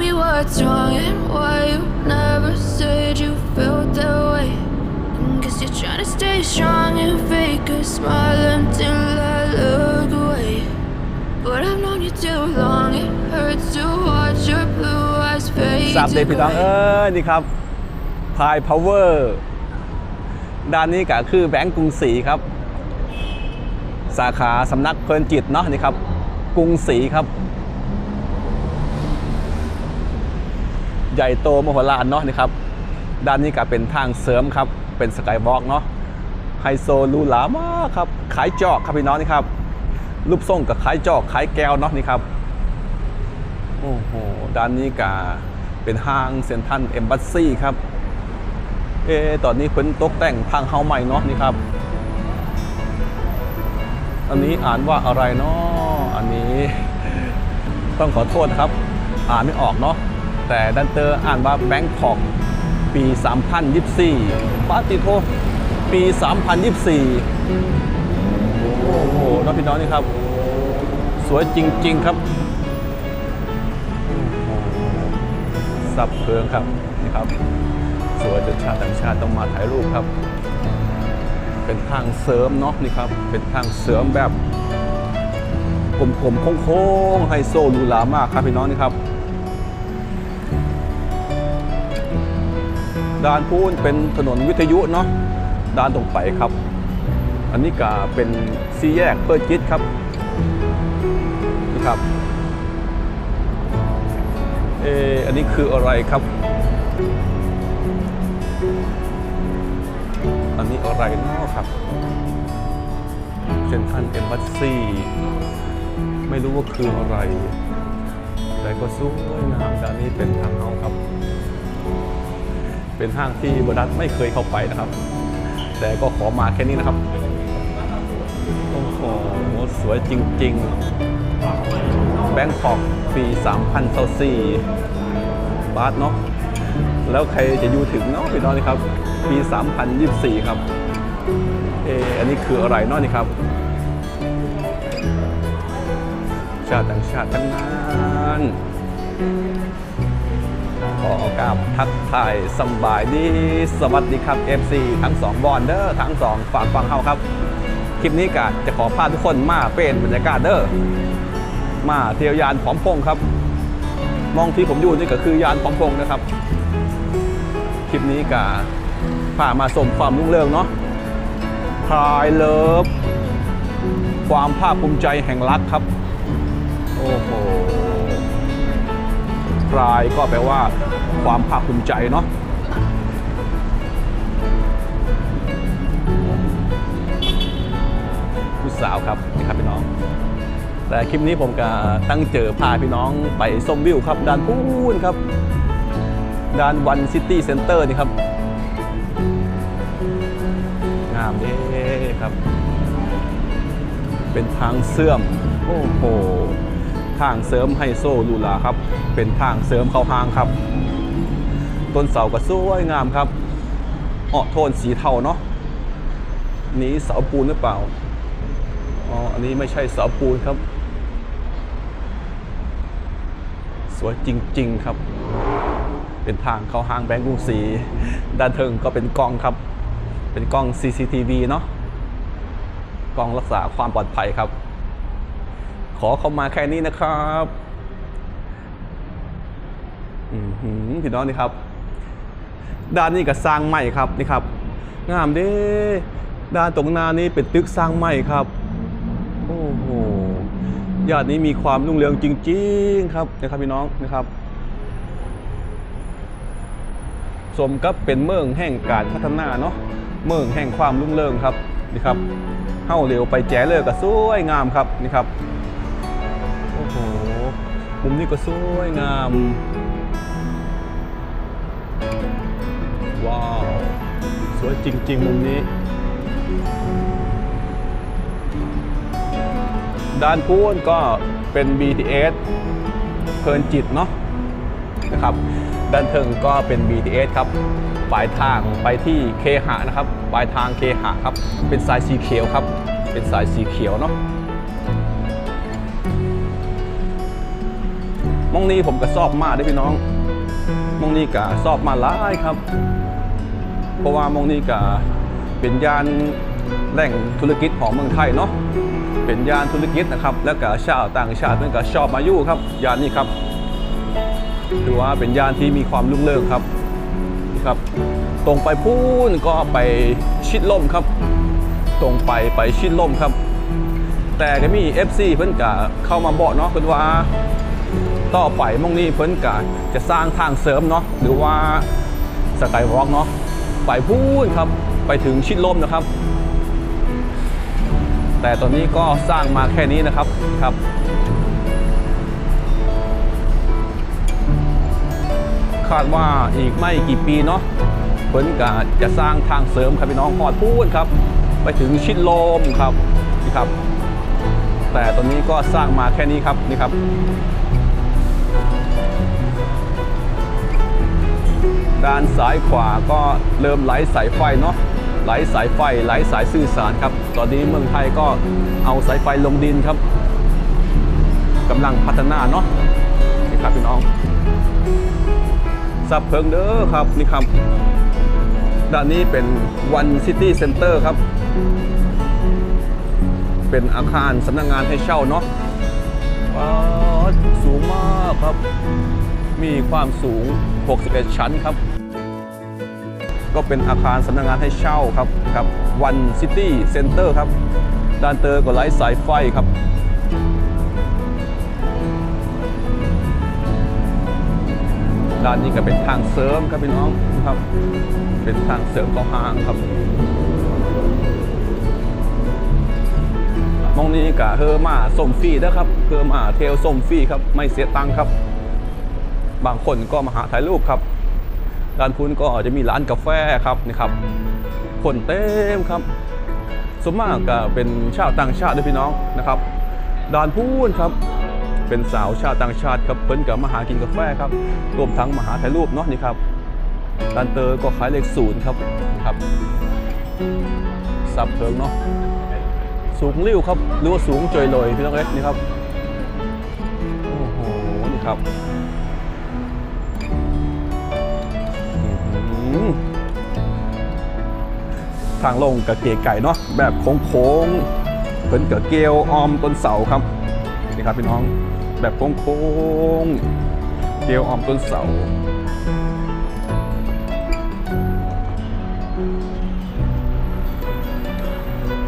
me what's wrong and why you never said you felt that way. Guess you're trying to stay strong and fake a smile until I look away. But I've known you too long, it hurts to watch your blue eyes fade สับเด to พี่น้องเอ้ gray. ยนี่ครับพายพาวเวอร์ด้านนี้ก็คือแบงก์กรุงศรีครับ สาขาสำนักเพลินจิตเนาะนี่ครับกรุงศรีครับ ใหญ่โตมโหฬารเนาะนี่ครับด้านนี้ก็เป็นทางเสริมครับเป็นสกายวอล์กเนาะไฮโซหรูหรามากครับขายจอกครับพี่น้องนี่ครับรูปทรงกับขายจอกขายแก้วเนาะนี่ครับโอ้โหด้านนี้ก็เป็นห้างเซ็นทรัลเอมบัสซี่ครับเอะตอนนี้เพิ่นตกแต่งทางเฮาใหม่เนาะนี่ครับ อันนี้อ่านว่าอะไรเนาะอันนี้ ต้องขอโทษครับ อ่านไม่ออกเนาะ แต่ดันเตอร์อ่านว่าแบงคอกปี 3024ปาติโทปี 3024 โอ้โหน้องพี่น้องนี่ครับ สวยจริง ๆ ครับสับเพลิงครับนี่ครับ สวยจนชาติต่างชาติต้องมาถ่ายรูปครับ เป็นทางเสริมเนาะนี่ครับ เป็นทางเสริมแบบกลมๆโค้งๆไฮโซหรูหรามากครับพี่น้องนี่ครับ ด้านพูนเป็นถนนวิทยุเนาะด้านตรงไปครับ อันนี้ก็เป็นซีแยกเปิดจิตครับนี่ครับเอออันนี้คืออะไรครับ อันนี้อะไรเนาะครับเซนทันเอมบัสซี่ไม่รู้ว่าคืออะไร แต่ก็สวยงามด้านนี้เป็นทางเข้าครับ เป็นห้างที่บดัตไม่เคยเข้าไปนะครับ แต่ก็ขอมาแค่นี้นะครับ โอ้โห สวยจริงๆ แบงคอกปี 3024บาทเนาะแล้วใครจะอยู่ถึงเนาะพี่น้องนี่ครับ ปี 3024 ครับ เอออันนี้คืออะไรเนาะนี่ครับ ชาติต่างชาติทั้งนั้น ขอกราบทักทายสบายดี สวัสดีครับ FC ทั้งสองบอลเดอร์ทั้งสองฝั่งฝั่งเฮาครับ คลิปนี้กะจะขอพาทุกคนมาเป็นบรรยากาศเด้อมาเที่ยวยานพร้อมพงครับ มองที่ผมอยู่นี่ก็คือยานพร้อมพงนะครับ คลิปนี้กะพามาสมความรุ่งเรืองเนาะพายเลิฟความภาคภูมิใจแห่งรักครับ โอ้โหพรายก็แปลว่า ความภาคภูมิใจเนาะผู้สาวครับนี่ครับพี่น้อง แต่คลิปนี้ผมก็ตั้งเจอพาพี่น้องไปส้มวิวครับด้านพูนครับด้านวันซิตี้เซ็นเตอร์นี่ครับ งามเด้ครับ เป็นทางเสื่อม โอ้โหทางเสริมไฮโซลูลาครับ เป็นทางเสริมเข้าห้างครับ ต้นเสาก็สวยงามครับออกโทนสีเทาเนาะนี้เสาปูนหรือเปล่าอ๋ออันนี้ไม่ใช่เสาปูนครับ สวยจริง ๆ ครับ เป็นทางเข้าห้างแบงก์กรุงศรีด้านเทิงก็เป็นกล้องครับ เป็นกล้อง CCTV เนาะกล้องรักษาความปลอดภัยครับ ขอเข้ามาแค่นี้นะครับ อือหือพี่น้องนี่ครับ ด้านนี้ก็สร้างใหม่ครับนี่ครับงามเด้ด้านตรงหน้านี้เป็นตึกสร้างใหม่ครับโอ้โหญาตินี้มีความรุ่งเรืองจริง ๆ ครับนะครับพี่น้องนะครับ สมกับเป็นเมืองแห่งการพัฒนาเนาะเมืองแห่งความรุ่งเรืองครับนี่ครับเฮ้าเร็วไปแจ๋เลยก็สวยงามครับนี่ครับโอ้โหมุมนี้ก็สวยงาม ว้าว สวยจริง ๆ มุมนี้ ด้านพูนก็เป็น BTS เพลินจิตเนาะนะครับ ด้านเทิงก็เป็น BTS ครับ ปลายทางไปที่เคหะนะครับ ปลายทางเคหะครับ เป็นสายสีเขียวครับ เป็นสายสีเขียวเนาะมองนี้ผมก็ชอบมากด้วยพี่น้องมองนี้ก็ชอบมาหลายครับ เพราะว่ามองนี้ก็เป็นย่านแหล่งธุรกิจของเมืองไทยเนาะเป็นย่านธุรกิจนะครับ แล้วก็ชาวต่างชาติเพื่อนก็ชอบมาอยู่ครับย่านนี้ครับถือว่าเป็นย่านที่มีความรุ่งเรืองครับนี่ครับ ตรงไปพูนก็ไปชิดลมครับ ตรงไปไปชิดลมครับ แต่ก็มี FC เพิ่นกะเข้ามาบอกเนาะเพิ่นว่าต่อไปมองนี้เพิ่นกะจะสร้างทางเสริมเนาะหรือว่าสกายวอล์กเนาะ ไปพูนครับไปถึงชิดลมนะครับ แต่ตอนนี้ก็สร้างมาแค่นี้นะครับครับคาดว่าอีกไม่กี่ปีเนาะเพิ่นกะจะสร้างทางเสริมครับพี่น้องพอดพูนครับ ไปถึงชิดลมครับนี่ครับ แต่ตอนนี้ก็สร้างมาแค่นี้ครับนี่ครับ ด้านซ้ายขวาก็เริ่มไหลสายไฟเนาะไหลสายไฟไหลสายสื่อสารครับ ตอนนี้เมืองไทยก็เอาสายไฟลงดินครับกำลังพัฒนาเนาะนี่ครับพี่น้องสับเพิงเด้อครับนี่ครับด้านนี้เป็น One City Center ครับ เป็นอาคารสำนักงงานให้เช่าเนาะว้าสูงมากครับ มีความสูง 61 ชั้นครับ ก็เป็นอาคารสำนักงงานให้เช่าครับครับ One City Center ครับ ด้านเตอร์ก็ไร้สายไฟครับด้านนี้ก็เป็นทางเสริมครับพี่น้องครับ เป็นทางเสริมเข้าห้างครับมองนี้กะเฮอร์มาส่งฟรีนะครับเฮอร์มาเทลส่งฟรีครับไม่เสียตังค์ครับ บางคนก็มาหาถ่ายรูปครับ ด้านพุ้นก็จะมีร้านกาแฟครับนี่ครับคนเต็มครับสมมากก็เป็นชาวต่างชาติด้วยพี่น้องนะครับด้านพุ้นครับเป็นสาวชาวต่างชาติครับเพิ่นกับมาหากินกาแฟครับรวมทั้งมาหาถ่ายรูปเนาะนี่ครับด้านเตอร์ก็ขายเลขศูนย์ครับครับสับเพิงเนาะสูงริ้วครับหรือว่าสูงเจยเลยพี่น้องเล็กนี่ครับโอ้โหนี่ครับ ทางลงกับเก๋ไก่เนาะแบบโค้งๆเพิ่นกับเกลียวออมต้นเสาครับนี่ครับพี่น้องแบบโค้งๆเกลียวออมต้นเสา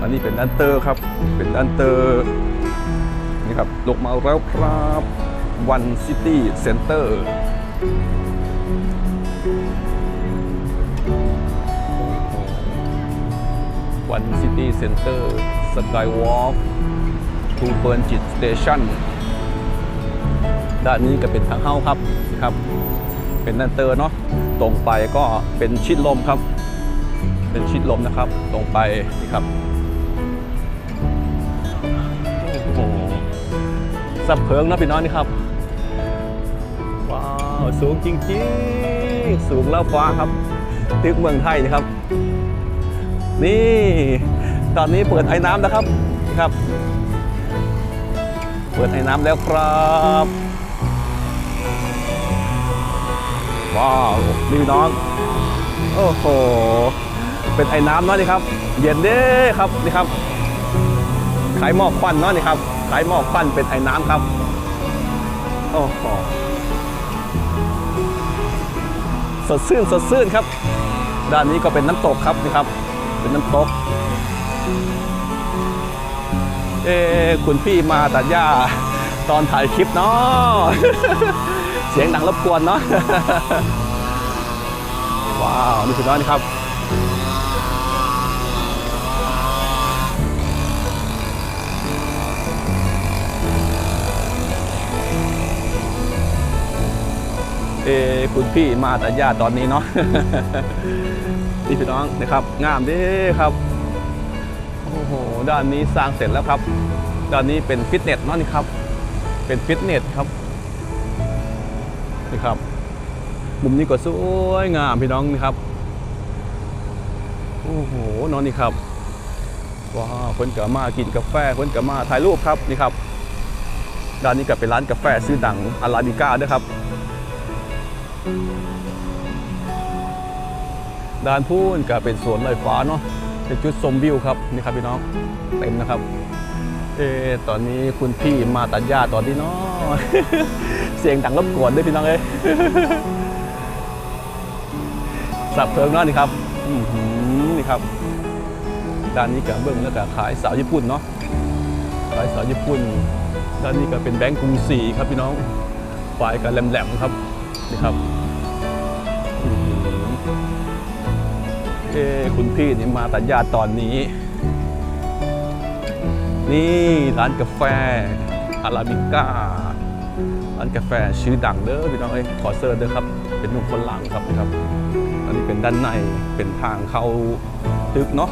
อันนี้เป็นดันเตอร์ครับ เป็นดันเตอร์นี่ครับลงมาแล้วครับ One City Center วันซิตี้เซ็นเตอร์สกายวอล์กทูเบิร์นจิตสเตชันด้านนี้ก็เป็นทางเข้าครับนี่ครับ เป็นดันเตอร์เนาะตรงไปก็เป็นชิดลมครับ เป็นชิดลมนะครับ ตรงไปนี่ครับโอ้โหสับเพิงนะพี่น้องนี่ครับ ว้าว สูงจริงๆ สูงแล้วฟ้าครับ ตึกเมืองไทยนะครับ นี่ ตอนนี้เปิดไอ้น้ำนะครับนี่ครับ เปิดไอ้น้ำแล้วครับว้าวนี่พี่น้อง โอ้โห เป็นไอ้น้ำเนาะนี่ครับ เย็นเด้ครับนี่ครับ ขายหม้อควันเนาะนี่ครับ ขายหม้อควันเป็นไอ้น้ำครับ โอ้โห สดชื่นสดชื่นครับ ด้านนี้ก็เป็นน้ำตกครับนี่ครับ เป็นน้ำตก เอ๊คุณพี่มาตัดหญ้าตอนถ่ายคลิปเนาะเสียงดังรบกวนเนาะว้าวนี่สุดยอดนะครับ เอคุณพี่มาตัดหญ้าตอนนี้เนาะนี่พี่น้องนะครับงามด้ครับโอ้โหด้านนี้สร้างเสร็จแล้วครับ ด้านนี้เป็นฟิตเนสเนาะนี่ครับ เป็นฟิตเนสครับนี่ครับ มุมนี้ก็สวยงามพี่น้องนี่ครับโอ้โหนอนนี่ครับว้าวคนก็มากินกาแฟคนก็มาถ่ายรูปครับนี่ครับด้านนี้ก็เป็นร้านกาแฟชื่อดังอาราบิก้าด้วยครับ ด้านพูนก็เป็นสวนลอยฟ้าเนาะเป็นจุดชมวิวครับนี่ครับพี่น้องเต็มนะครับเออตอนนี้คุณพี่มาตัดหญ้าตอนนี้เนาะเสียงดังรบกวนด้วยพี่น้องเอ้ยสับเพลิงเนาะนี่ครับอื้อหือนี่ครับด้านนี้ก็เบิ้งแล้วก็ขายสาวญี่ปุ่นเนาะขายสาวญี่ปุ่นด้านนี้ก็เป็นแบงก์กรุงศรีครับพี่น้องฝ่ายกับแหลมๆครับ นี่ครับอื้อหือเอ้คุณพี่นี่มาตัดหญ้าตอนนี้ นี่ร้านกาแฟอาราบิก้าร้านกาแฟชื่อดังเด้อพี่น้องเอ้ยขอเซิร์ชเด้อครับ เป็นหนุ่มคนหลังครับนี่ครับ อันนี้เป็นด้านในเป็นทางเข้าตึกเนาะ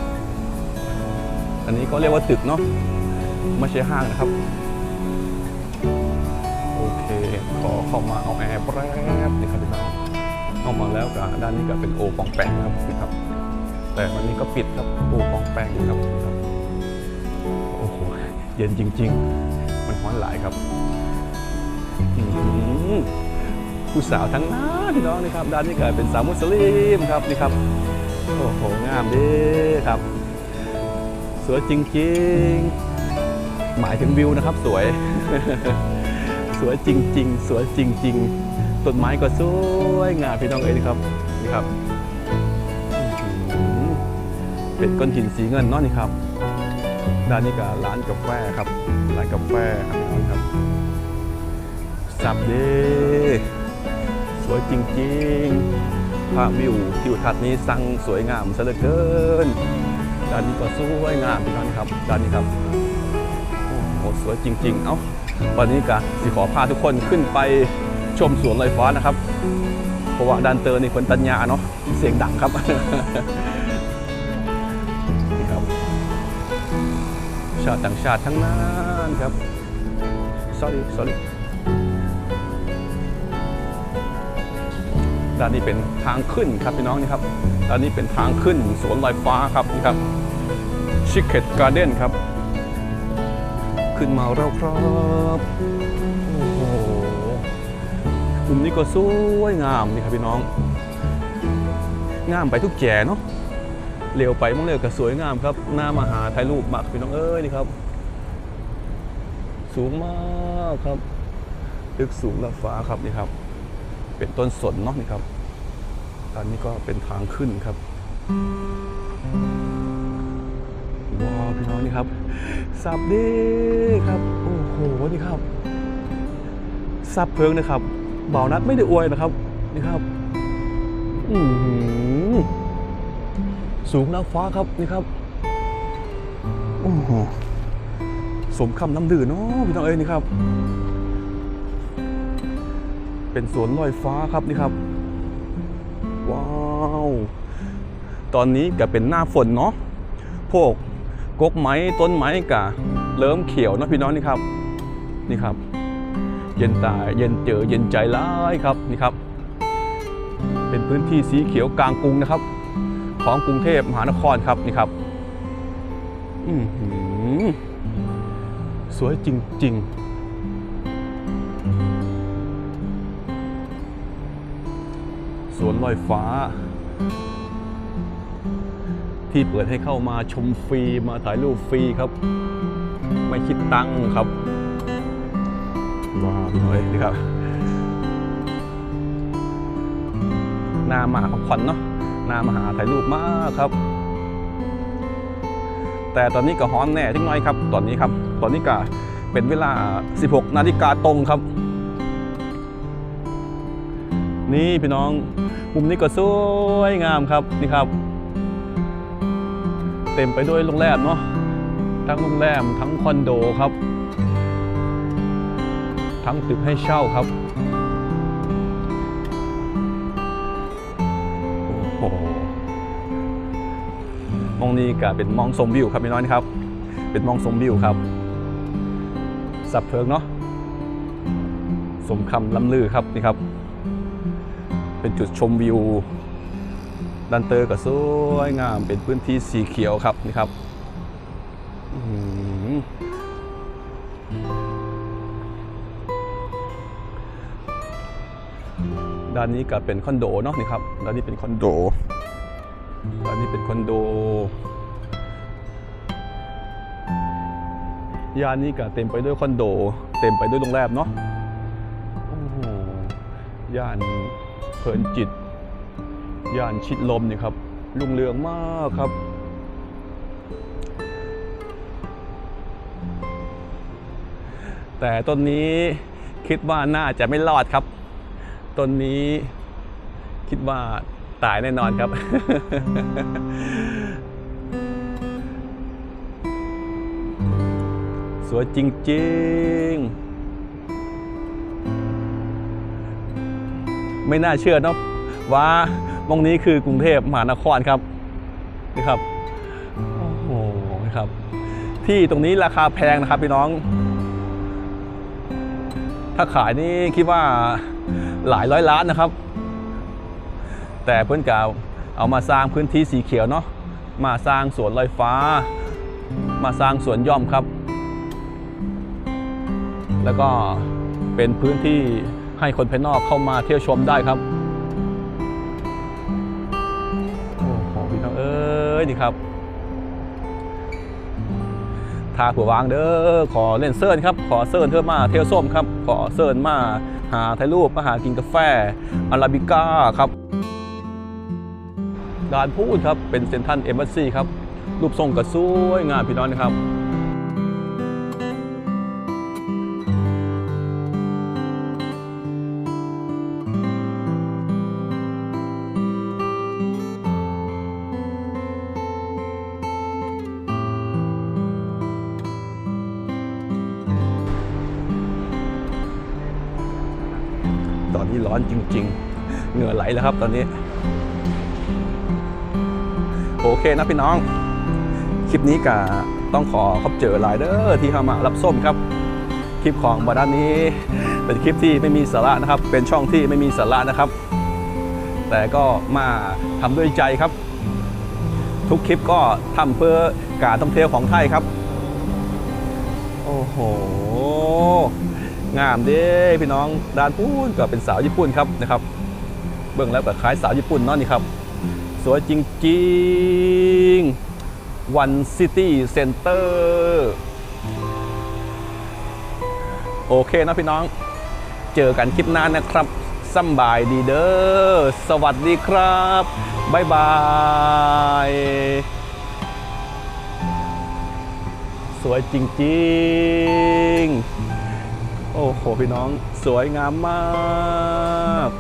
อันนี้ก็เรียกว่าตึกเนาะไม่ใช่ห้างนะครับ เข้ามาเอาแอร์แป๊บนี่ครับพี่น้องเข้ามาแล้วก็ด้านนี้ก็เป็นโอปองแปงครับนี่ครับ แต่วันนี้ก็ปิดครับโอปองแปงครับครับโอ้โหเย็นจริง ๆ มันร้อนหลายครับอือหือผู้สาวทั้งนั้นพี่น้องนี่ครับด้านนี้ก็เป็นสาวมุสลิมครับนี่ครับโอ้โหงามดีครับ สวยจริง ๆ หมายถึงวิวนะครับสวย สวยจริง ๆ สวยจริง ๆต้นไม้ก็สวยงามพี่น้องเอ้ยนี่ครับนี่ครับเป็นก้อนหินสีเงินเนาะนี่ครับด้านนี้ก็ร้านกาแฟครับร้านกาแฟครับพี่น้องครับสับเด้สวยจริงๆภาพวิวทิวทัศน์นี้สั่งสวยงามซะเหลือเกินด้านนี้ก็สวยงามพี่น้องครับด้านนี้ครับโอ้โหสวยจริง ๆ เอ้า วันนี้กะสิขอพาทุกคนขึ้นไปชมสวนลอยฟ้านะครับ เพราะว่าด้านเตอร์นี่คนตัญญาเนาะเสียงดังครับนี่ครับ ชาติต่างชาติทั้งนั้นครับ sorry sorry ด้านนี้เป็นทางขึ้นครับพี่น้องนี่ครับด้านนี้เป็นทางขึ้นสวนลอยฟ้าครับนี่ครับ Chicket Garden ครับ ขึ้นมาแล้วครับโอ้โหมุมนี้ก็สวยงามนี่ครับพี่น้อง งามไปทุกแก่เนาะเร็วไปมั่งเร็วก็สวยงามครับหน้ามาหาถ่ายรูปมากพี่น้องเอ้ยนี่ครับ สูงมากครับตึกสูงระฟ้าครับนี่ครับ เป็นต้นสนเนาะนี่ครับ ตอนนี้ก็เป็นทางขึ้นครับ น้องนี่ครับ สับดีครับ โอ้โห นี่ครับ สับเพลิงนะครับ เบานัดไม่ได้อวยนะครับ นี่ครับ อืสูงนางฟ้าครับ นี่ครับ โอ้โห สมคำน้ำดื่นเนาะพี่น้องเอ้ยนี่ครับ เป็นสวนลอยฟ้าครับนี่ครับ ว้าว ตอนนี้ก็เป็นหน้าฝนเนาะพวก กกไม้ต้นไม้กะเริ่มเขียวนะพี่น้องนี่ครับนี่ครับ เย็นตาเย็นเจอเย็นใจร้ายครับนี่ครับ เป็นพื้นที่สีเขียวกลางกรุงนะครับ ของกรุงเทพมหานครครับนี่ครับอืสวยจริง ๆสวนลอยฟ้า ที่เปิดให้เข้ามาชมฟรีมาถ่ายรูปฟรีครับ ไม่คิดตังค์ครับว้าวพี่น้อยนี่ครับหน้ามาของขวัญเนาะหน้ามาหาถ่ายรูปมากครับ แต่ตอนนี้ก็ฮ้อนแน่ทิ้งน้อยครับ ตอนนี้ครับ ตอนนี้ก็เป็นเวลา 16 นาฬิกาตรงครับ นี่พี่น้องมุมนี้ก็สวยงามครับนี่ครับ เต็มไปด้วยโรงแรมเนาะทั้งโรงแรมทั้งคอนโดครับ ทั้งตึกให้เช่าครับโอ้โหมองนี้ก็เป็นมองชมวิวครับพี่น้อยครับ เป็นมองชมวิวครับ สับเพลิงเนาะสมคำล้ำลือครับนี่ครับ เป็นจุดชมวิว ดันเตอร์ก็สวยงามเป็นพื้นที่สีเขียวครับนี่ครับด้านนี้ก็เป็นคอนโดเนาะนี่ครับด้านนี้เป็นคอนโดด้านนี้เป็นคอนโดย่านนี้ก็เต็มไปด้วยคอนโด เต็มไปด้วยโรงแรมเนาะย่านเพลินจิต ย่านชิดลมนี่ครับรุ่งเรืองมากครับ แต่ต้นนี้คิดว่าน่าจะไม่รอดครับ ต้นนี้คิดว่าตายแน่นอนครับ สวยจริงๆ ไม่น่าเชื่อเนอะว่า มองนี้คือกรุงเทพมหานครครับนี่ครับโอ้โหครับ ที่ตรงนี้ราคาแพงนะครับพี่น้อง ถ้าขายนี่คิดว่าหลายร้อยล้านนะครับ แต่เพื่อนกาวเอามาสร้างพื้นที่สีเขียวเนาะมาสร้างสวนลอยฟ้า มาสร้างสวนย่อมครับ แล้วก็เป็นพื้นที่ให้คนภายนอกเข้ามาเที่ยวชมได้ครับ อ้ยนี่ครับทาผัววางเด้อขอเล่นเซิร์นครับ ขอเซิร์นเพื่อมาเที่ยวส้มครับ ขอเซิร์นมาหาถ่ายรูปมาหากินกาแฟอาราบิก้าครับด่านพูดครับเป็นเซนทันเอมบัสซี่ครับรูปทรงกระสวยงามพี่น้องนะครับ นี้ร้อนจริง ๆ เหงื่อไหลแล้วครับตอนนี้ โอเคนะพี่น้อง คลิปนี้กะต้องขอขอบเจอหลายเด้อที่เข้ามารับส้มครับ คลิปของบอด้านนี้เป็นคลิปที่ไม่มีสาระนะครับ เป็นช่องที่ไม่มีสาระนะครับ แต่ก็มาทำด้วยใจครับ ทุกคลิปก็ทำเพื่อการท่องเที่ยวของไทยครับ โอ้โห งามเด้พี่น้องด้านพูนก็เป็นสาวญี่ปุ่นครับนะครับเบื้องแล้วก็คล้ายสาวญี่ปุ่นเนาะนี่ครับ สวยจริงๆ One City Center โอเคนะพี่น้อง เจอกันคลิปหน้านะครับสำบายดีเด้อสวัสดีครับบ๊ายบายสวยจริง ๆ โอ้โห พี่น้องสวยงามมาก